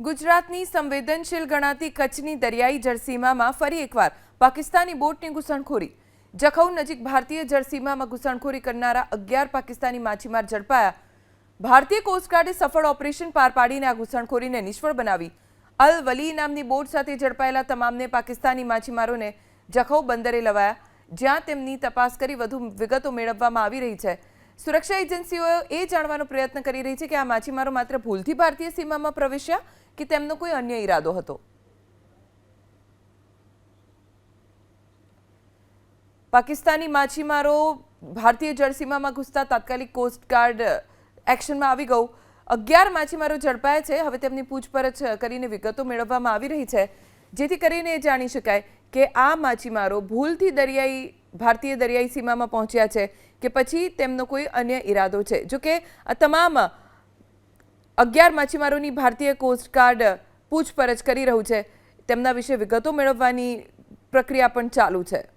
ગુજરાતની સંવેદનશીલ ગણાતી કચ્છની દરિયાઈ જળસીમામાં ફરી એકવાર પાકિસ્તાની બોટની ઘૂસણખોરી. જખૌ નજીક ભારતીય જળસીમામાં ઘૂસણખોરી કરનારા અગિયાર પાકિસ્તાની માછીમાર ઝડપાયા. ભારતીય કોસ્ટગાર્ડે સફળ ઓપરેશન પાર પાડીને આ ઘૂસણખોરીને નિષ્ફળ બનાવી. અલ વલી નામની બોટ સાથે ઝડપાયેલા તમામને પાકિસ્તાની માછીમારોને જખૌ બંદરે લવાયા, જ્યાં તેમની તપાસ કરી વધુ વિગતો મેળવવામાં આવી રહી છે. સુરક્ષા એજન્સીઓ એ જાણવાનો પ્રયત્ન કરી રહી છે કે આ માછીમારો માત્ર ભૂલથી ભારતીય સીમામાં પ્રવેશ્યા કે તેમનો કોઈ અન્ય ઈરાદો હતો? પાકિસ્તાની માછીમારો ભારતીય જળસીમામાં ઘૂસતા તાત્કાલિક કોસ્ટગાર્ડ એક્શનમાં આવી ગયું. અગિયાર માછીમારો ઝડપાયા છે. હવે તેમની પૂછપરછ કરીને વિગતો મેળવવામાં આવી રહી છે. જેથી કરીને એ જાણી શકાય કે આ માછીમારો ભૂલથી દરિયાઈ ભારતીય દરિયાઈ સીમામાં પહોંચ્યા છે કે પછી તેમનો કોઈ અન્ય ઈરાદો છે. જો કે આ તમામ અગિયાર માછીમારોની ભારતીય કોસ્ટગાર્ડ પૂછપરછ કરી રહ્યું છે. તેમના વિશે વિગતો મેળવવાની પ્રક્રિયા પણ ચાલુ છે.